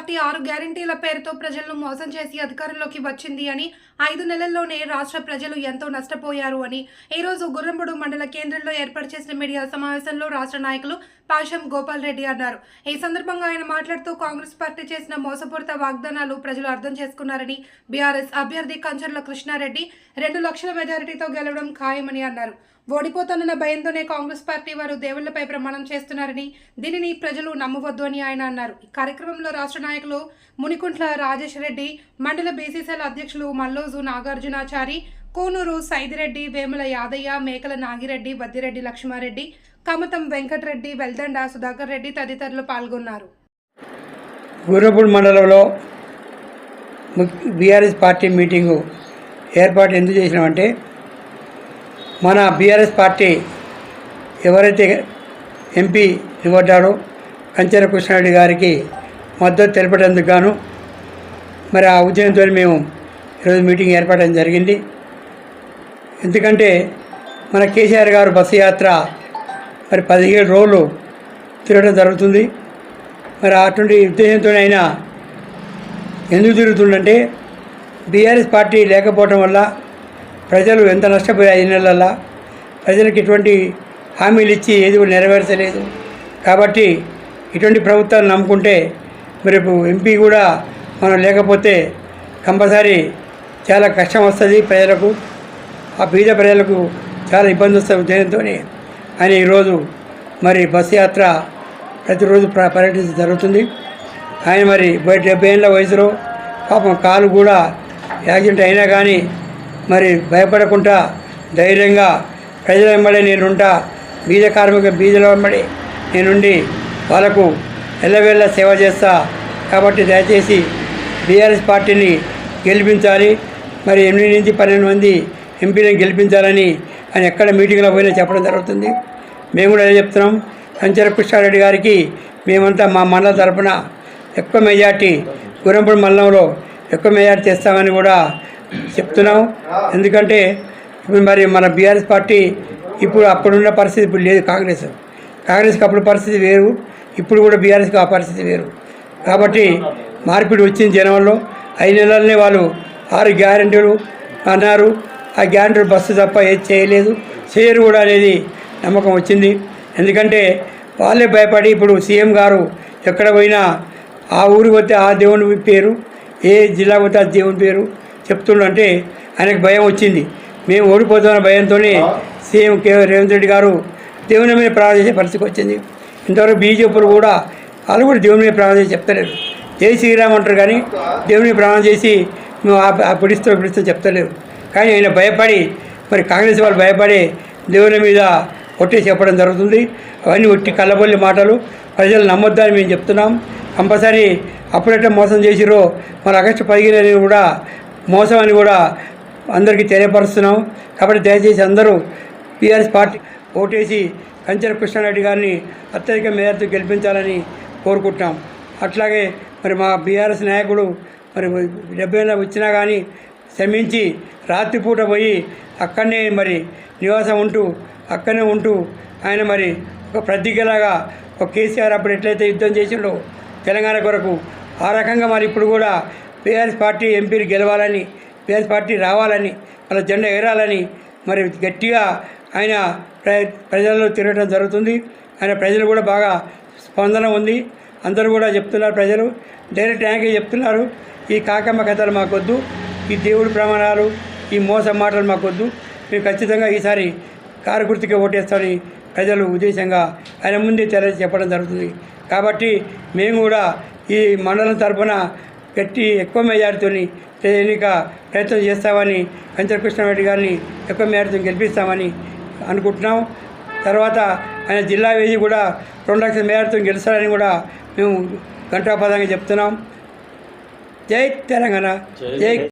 Party ఆరు గ్యారంటీల పేరుతో ప్రజలను మోసం చేసి అధికారంలోకి వచ్చింది అని ఐదు నెలల్లోనే రాష్ట్ర ప్రజలు ఎంతో నష్టపోయారు అని. ఈ రోజు గుర్రంబుడు మండల కేంద్రంలో ఏర్పాటు చేసిన మీడియా సమావేశంలో రాష్ట్ర నాయకులు పాషం గోపాల్ రెడ్డి అన్నారు. ఈ సందర్భంగా ఆయన మాట్లాడుతూ కాంగ్రెస్ పార్టీ చేసిన మోసపూరిత వాగ్దానాలు ప్రజలు అర్థం చేసుకున్నారని బీఆర్ఎస్ అభ్యర్థి కంచర్ల కృష్ణారెడ్డి రెండు లక్షల మెజారిటీతో గెలవడం ఖాయమని అన్నారు. ఓడిపోతానన్న భయంతోనే కాంగ్రెస్ పార్టీ వారు దేవుళ్ళపై ప్రమాణం చేస్తున్నారని దీనిని ప్రజలు నమ్మవద్దు అని ఆయన అన్నారు. ఈ కార్యక్రమంలో రాష్ట్ర నాయకులు మునికుంట్ల రాజేష్ రెడ్డి మండల బీసీసీఎల్ అధ్యక్షులు మల్లోజు నాగార్జునాచారి కోనూరు సైదిరెడ్డి వేముల యాదయ్య మేకల నాగిరెడ్డి బద్దిరెడ్డి లక్ష్మారెడ్డి కమతం వెంకటరెడ్డి వెల్దండ సుధాకర్ రెడ్డి తదితరులు పాల్గొన్నారు. గుర్రపూడి మండలంలో బీఆర్ఎస్ పార్టీ మీటింగు ఏర్పాటు ఎందుకు చేసినామంటే మన బీఆర్ఎస్ పార్టీ ఎవరైతే ఎంపీ నిలబడ్డాడో కంచెర కృష్ణారెడ్డి గారికి మద్దతు తెలపడానికి గాను మరి ఆ ఉద్యమంతో మేము ఈరోజు మీటింగ్ ఏర్పడడం జరిగింది. ఎందుకంటే మన కేసీఆర్ గారు బస్సు యాత్ర మరి పదిహేడు రోజులు తిరగడం జరుగుతుంది. మరి అటువంటి ఉద్దేశంతో అయినా ఎందుకు తిరుగుతుందంటే బీఆర్ఎస్ పార్టీ లేకపోవడం వల్ల ప్రజలు ఎంత నష్టపోయారు ఐదు నెలల్లో ప్రజలకు ఇటువంటి హామీలు ఇచ్చి ఏది కూడా నెరవేర్చలేదు. కాబట్టి ఇటువంటి ప్రభుత్వాన్ని నమ్ముకుంటే మరి ఎంపీ కూడా మనం లేకపోతే కంపల్సరీ చాలా కష్టం వస్తుంది ప్రజలకు. ఆ బీద ప్రజలకు చాలా ఇబ్బంది వస్తుంది ఉద్దేశంతో ఆయన ఈరోజు మరి బస్సు యాత్ర ప్రతిరోజు ప్ర- పర్యటించడం జరుగుతుంది. ఆయన మరి బయట డెబ్బై ఏళ్ళ వయసులో పాపం కాలు కూడా యాక్సిడెంట్ అయినా కానీ మరి భయపడకుండా ధైర్యంగా ప్రజల వెంబడి నేనుంటా. బీద కార్మిక బీదల వెంబడి నేనుండి వాళ్ళకు ఎల్లవేళ్ళ సేవ చేస్తా. కాబట్టి దయచేసి బీఆర్ఎస్ పార్టీని గెలిపించాలి. మరి ఎనిమిది నుంచి పన్నెండు మంది ఎంపీలను గెలిపించాలని ఆయన ఎక్కడ మీటింగ్లో పోయినా చెప్పడం జరుగుతుంది. మేము కూడా అదే చెప్తున్నాం. కంచెర కృష్ణారెడ్డి గారికి మేమంతా మా మండల తరపున ఎక్కువ మెజార్టీ గురంపూడి మండలంలో ఎక్కువ మెజార్టీ తెస్తామని కూడా చెప్తున్నాం ఎందుకంటే ఇప్పుడు మరి మన బీఆర్ఎస్ పార్టీ ఇప్పుడు అప్పుడున్న పరిస్థితి ఇప్పుడు లేదు కాంగ్రెస్. కాంగ్రెస్కి అప్పుడు పరిస్థితి వేరు ఇప్పుడు కూడా బీఆర్ఎస్కి ఆ పరిస్థితి వేరు. కాబట్టి మార్పిడి వచ్చింది జనంలో. ఐదు నెలలనే వాళ్ళు ఆరు గ్యారెంటీలు అన్నారు. ఆ గ్యారెంటీ బస్సు తప్ప ఏది చేయలేదు. చేయరు కూడా అనేది నమ్మకం వచ్చింది. ఎందుకంటే వాళ్ళే భయపడి ఇప్పుడు సీఎం గారు ఎక్కడ పోయినా ఆ ఊరికి పోతే ఆ దేవుని పేరు ఏ జిల్లా పోతే ఆ దేవుని పేరు చెప్తుండ్రు అంటే ఆయనకు భయం వచ్చింది. మేము ఓడిపోతున్న భయంతోనే సీఎం కే రేవంత్ రెడ్డి గారు దేవుని మీద ప్రార్థన చేసే పరిస్థితికి వచ్చింది. ఇంతవరకు బీజేపీలు కూడా వాళ్ళు కూడా దేవుని మీద ప్రార్థన చేసి చెప్తలేరు. జై శ్రీరామ్ అంటారు కానీ దేవుని ప్రార్థన చేసి మేము ఆ- పిడిస్తూ పిడిస్తూ చెప్తలేరు. కానీ ఆయన భయపడి మరి కాంగ్రెస్ వాళ్ళు భయపడి దేవుని మీద ఒట్టి చెప్పడం జరుగుతుంది. అవన్నీ ఒట్టి కళ్ళబొల్లి మాటలు. ప్రజలు నమ్మొద్దని మేము చెప్తున్నాం. కంపల్సరీ అప్పుడైతే మోసం చేసిరో మరి ఆగస్టు పదిహేను కూడా మోసం అని కూడా అందరికీ తెలియపరుస్తున్నాం. కాబట్టి దయచేసి అందరూ టీఆర్ఎస్ పార్టీ ఓటేసి కంచెర కృష్ణారెడ్డి గారిని అత్యధిక మేరతో గెలిపించాలని కోరుకుంటున్నాం. అట్లాగే మరి మా బీఆర్ఎస్ నాయకుడు మరి డెబ్బై వచ్చినా కానీ శ్రమించి రాత్రిపూట పోయి అక్కడనే మరి నివాసం ఉంటూ అక్కడనే ఉంటూ ఆయన మరి ఒక ప్రతిజ్ఞలాగా ఒక కేసీఆర్ అప్పుడు ఎట్లయితే యుద్ధం చేసిండో తెలంగాణ కొరకు ఆ రకంగా మరి ఇప్పుడు కూడా పిఆర్ఎస్ పార్టీ ఎంపీలు గెలవాలని పిఆర్ఎస్ పార్టీ రావాలని వాళ్ళ జెండా ఎగరాలని మరి గట్టిగా ఆయన ప్ర ప్రజల్లో తిరగడం జరుగుతుంది. ఆయన ప్రజలు కూడా బాగా స్పందన ఉంది. అందరూ కూడా చెప్తున్నారు ప్రజలు. డైరెక్ట్ ఆయనకే చెప్తున్నారు. ఈ కాకమ్మ కథలు మాకొద్దు. ఈ దేవుడి ప్రమాణాలు ఈ మోసం మాటలు మాకొద్దు. మేము ఖచ్చితంగా ఈసారి కారు గుర్తుకే ఓటేస్తామని ప్రజలు ఉద్దేశంగా ఆయన ముందే తెర చెప్పడం జరుగుతుంది. కాబట్టి మేము కూడా ఈ మండలం తరపున గట్టి ఎక్కువ మెజార్టీతోని ఎన్నిక ప్రయత్నం చేస్తామని కంచర కృష్ణారెడ్డి గారిని ఎక్కువ మేరతో గెలిపిస్తామని అనుకుంటున్నాం. తర్వాత ఆయన జిల్లా వేది కూడా రెండు లక్షల మేరతో గెలుస్తారని కూడా మేము ఘంటాపదంగా చెప్తున్నాం. జై తెలంగాణ. జై